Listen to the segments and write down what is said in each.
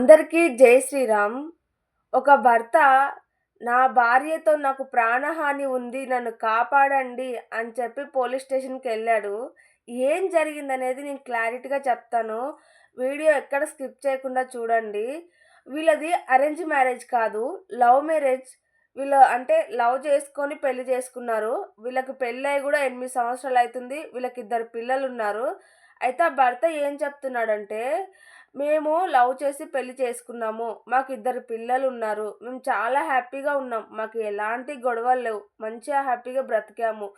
అందరికీ జై శ్రీరామ్. ఒక భర్త నా భార్యతో నాకు ప్రాణహాని ఉంది. నన్ను కాపాడండి అని చెప్పి పోలీస్ స్టేషన్కి వెళ్ళాడు ఏం జరిగిందనేది నేను క్లారిటీగా చెప్తాను. వీడియో ఎక్కడ స్కిప్ చేయకుండా చూడండి. వీళ్ళది అరేంజ్ మ్యారేజ్ కాదు. Love marriage. వీళ్ళు అంటే లవ్ చేసుకొని పెళ్ళి చేసుకున్నారు. వీళ్ళకి పెళ్ళై గూడా 8 సంవత్సరాలయితుంది. వీళ్ళకిద్దరు పిల్లలున్నారు. అయితే ఆ భర్త ఏం చెప్తున్నాడంటే మేము లవ్ చేసి పెళ్ళి చేసుకున్నాము. మాకు ఇద్దరు పిల్లలు ఉన్నారు మేము చాలా హ్యాపీగా ఉన్నాం. మాకు ఎలాంటి గొడవలు లేవు. మంచిగా హ్యాపీగా బ్రతికాము.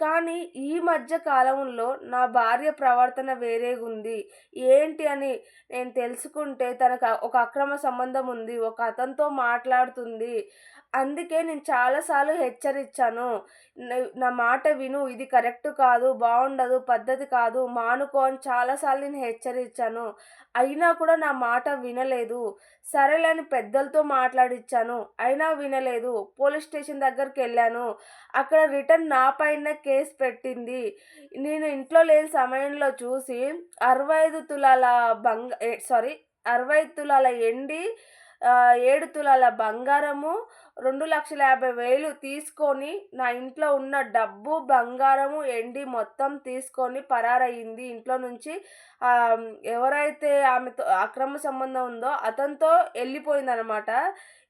కానీ ఈ మధ్య కాలంలో నా భార్య ప్రవర్తన వేరేగుంది. ఏంటి అని నేను తెలుసుకుంటే తనకు ఒక అక్రమ సంబంధం ఉంది. ఒక అతనితో మాట్లాడుతుంది. అందుకే నేను చాలాసార్లు హెచ్చరించాను. నా మాట విను. ఇది కరెక్ట్ కాదు. బాగుండదు పద్ధతి కాదు. మానుకో అని చాలాసార్లు నేను హెచ్చరించాను. అయినా కూడా నా మాట వినలేదు. సరేలేని పెద్దలతో మాట్లాడిచ్చాను. అయినా వినలేదు. పోలీస్ స్టేషన్ దగ్గరికి వెళ్ళాను అక్కడ రిటర్న్ నా పైన కేస్ పెట్టింది. నేను ఇంట్లో లేని సమయంలో చూసి 65 తులాల బంగ సారీ 65 తులాల ఎండి ఏడు తులాల బంగారము, 2,50,000 తీసుకొని నా ఇంట్లో ఉన్న డబ్బు, బంగారము, ఎండి మొత్తం తీసుకొని పరారయింది ఇంట్లో నుంచి. ఎవరైతే ఆమెతో అక్రమ సంబంధం ఉందో అతనితో వెళ్ళిపోయిందనమాట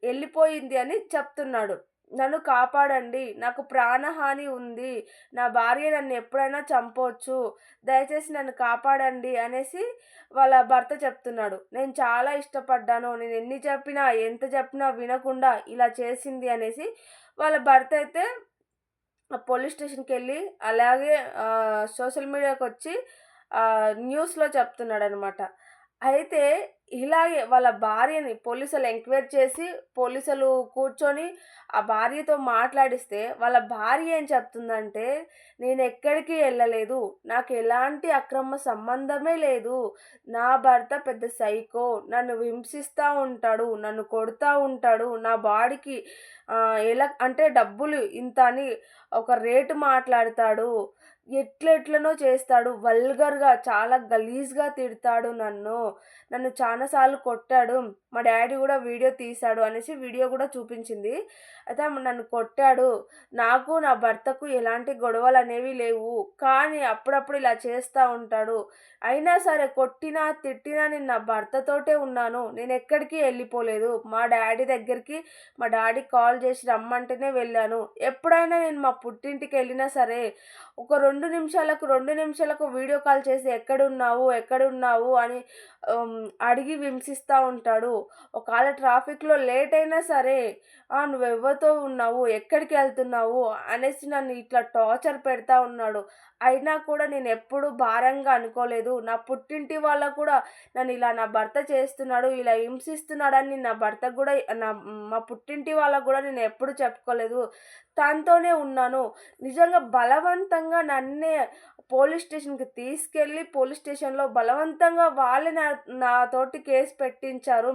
వెళ్ళిపోయింది అని చెప్తున్నాడు. నన్ను కాపాడండి. నాకు ప్రాణహాని ఉంది. నా భార్య నన్ను ఎప్పుడైనా చంపవచ్చు దయచేసి నన్ను కాపాడండి అనేసి వాళ్ళ భర్త చెప్తున్నాడు. నేను చాలా ఇష్టపడ్డాను. నేను ఎన్ని చెప్పినా, ఎంత చెప్పినా వినకుండా ఇలా చేసింది అనేసి వాళ్ళ భర్త అయితే పోలీస్ స్టేషన్కి వెళ్ళి అలాగే సోషల్ మీడియాకి వచ్చి న్యూస్‌లో చెప్తున్నాడనమాట. అయితే ఇలాగే వాళ్ళ భార్యని పోలీసులు ఎంక్వైరీ చేసి పోలీసులు కూర్చొని ఆ భార్యతో మాట్లాడిస్తే వాళ్ళ భార్య ఏం చెప్తుందంటే, నేను ఎక్కడికి వెళ్ళలేదు నాకు ఎలాంటి అక్రమ సంబంధమే లేదు. నా భర్త పెద్ద సైకో. నన్ను హింసిస్తూ ఉంటాడు. నన్ను కొడుతూ ఉంటాడు. నా బాడీకి ఎలా అంటే డబ్బులు ఇంత అని ఒక రేటు మాట్లాడతాడు. ఎట్లెట్లనో చేస్తాడు. వల్గర్‌గా చాలా గలీజ్‌గా తిడతాడు నన్ను. నన్ను చాలాసార్లు కొట్టాడు. మా డాడీ కూడా వీడియో తీశాడు" అనేసి వీడియో కూడా చూపించింది. అయితే నన్ను కొట్టాడు. నాకు నా భర్తకు ఎలాంటి గొడవలు అనేవి లేవు. కానీ అప్పుడప్పుడు ఇలా చేస్తూ ఉంటాడు. అయినా సరే కొట్టినా, తిట్టినా నేను నా భర్తతోటే ఉన్నాను. నేను ఎక్కడికి వెళ్ళిపోలేదు మా డాడీ దగ్గరికి మా డాడీ కాల్ చేసి రమ్మంటేనే వెళ్ళాను. ఎప్పుడైనా నేను మా పుట్టింటికి వెళ్ళినా సరే ఒక రెండు రెండు నిమిషాలకు, రెండు నిమిషాలకు వీడియో కాల్ చేసి ఎక్కడున్నావు? ఎక్కడున్నావు? అని అడిగి హింసిస్తూ ఉంటాడు. ఒకవేళ ట్రాఫిక్‌లో లేట్ అయినా సరే, నువ్వెవ్వతో ఉన్నావు ఉన్నావు? ఎక్కడికెళ్తున్నావు?" అనేసి నన్ను ఇట్లా టార్చర్ పెడతా ఉన్నాడు. అయినా కూడా నేను ఎప్పుడూ భారంగా అనుకోలేదు. నా పుట్టింటి వాళ్ళకు కూడా నన్ను ఇలా నా భర్త చేస్తున్నాడు, ఇలా హింసిస్తున్నాడని నా భర్త కూడా నా మా పుట్టింటి వాళ్ళకు కూడా నేను ఎప్పుడు చెప్పుకోలేదు. తనతోనే ఉన్నాను. నిజంగా బలవంతంగా నన్ను పోలీస్ స్టేషన్‌కి తీసుకెళ్ళి పోలీస్ స్టేషన్‌లో బలవంతంగా వాళ్ళే నా నాతోటి కేసు పెట్టించారు.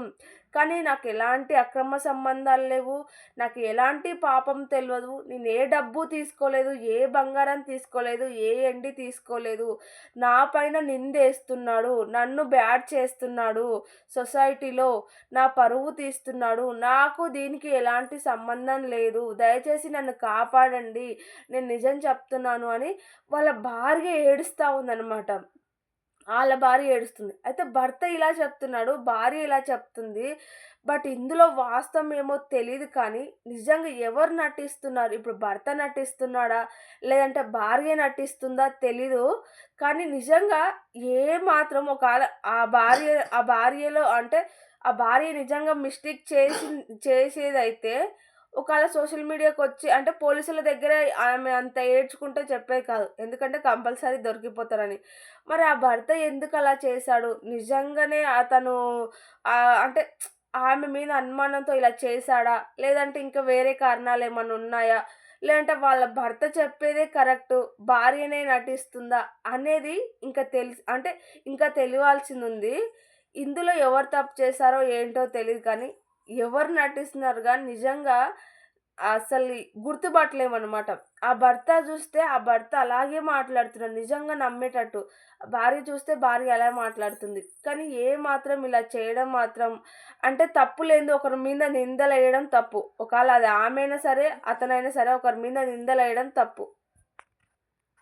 కానీ నాకు ఎలాంటి అక్రమ సంబంధాలు లేవు. నాకు ఎలాంటి పాపం తెలియదు నేను ఏ డబ్బు తీసుకోలేదు. ఏ బంగారం తీసుకోలేదు. ఏ ఎండి తీసుకోలేదు. నా పైన నిందేస్తున్నాడు. నన్ను బ్యాడ్ చేస్తున్నాడు. సొసైటీలో నా పరువు తీస్తున్నాడు. నాకు దీనికి ఎలాంటి సంబంధం లేదు. దయచేసి నన్ను కాపాడండి. నేను నిజం చెప్తున్నాను అని వాళ్ళ భార్య ఏడుస్తా ఉందనమాట. వాళ్ళ భార్య ఏడుస్తుంది. అయితే భర్త ఇలా చెప్తున్నాడు. భార్య ఇలా చెప్తుంది. బట్ ఇందులో వాస్తవం ఏమో తెలియదు కానీ నిజంగా ఎవరు నటిస్తున్నారు? ఇప్పుడు భర్త నటిస్తున్నాడా? లేదంటే భార్య నటిస్తుందా తెలీదు. కానీ నిజంగా ఏ మాత్రం ఒక ఆ భార్య ఆ భార్యలో అంటే ఆ భార్య నిజంగా మిస్టేక్ చేసి చేసేదైతే ఒకవేళ సోషల్ మీడియాకి వచ్చి అంటే పోలీసుల దగ్గర ఆమె అంత ఏడ్చుకుంటే చెప్పే కాదు. ఎందుకంటే కంపల్సరీ దొరికిపోతారని. మరి ఆ భర్త ఎందుకు అలా చేశాడు? నిజంగానే అతను అంటే ఆమె మీద అనుమానంతో ఇలా చేశాడా? లేదంటే ఇంకా వేరే కారణాలు ఏమైనా ఉన్నాయా? లేదంటే వాళ్ళ భర్త చెప్పేదే కరెక్టు. భార్యనే నటిస్తుందా? అనేది ఇంకా తెలిసి అంటే ఇంకా తెలియాల్సింది ఉంది ఇందులో ఎవరు తప్పు చేశారో ఏంటో తెలియదు కానీ ఎవరు నటిస్తున్నారు కానీ నిజంగా అసలు గుర్తుపట్టలేమనమాట. ఆ భర్త చూస్తే ఆ భర్త అలాగే మాట్లాడుతున్నాడు. నిజంగా నమ్మేటట్టు. భార్య చూస్తే భార్య అలా మాట్లాడుతుంది. కానీ ఏ మాత్రం ఇలా చేయడం మాత్రం అంటే తప్పు లేదు ఒకరి మీద నిందలేయడం తప్పు. ఒకవేళ అది ఆమె అయినా సరే, అతనైనా సరే ఒకరి మీద నిందలు వేయడం తప్పు.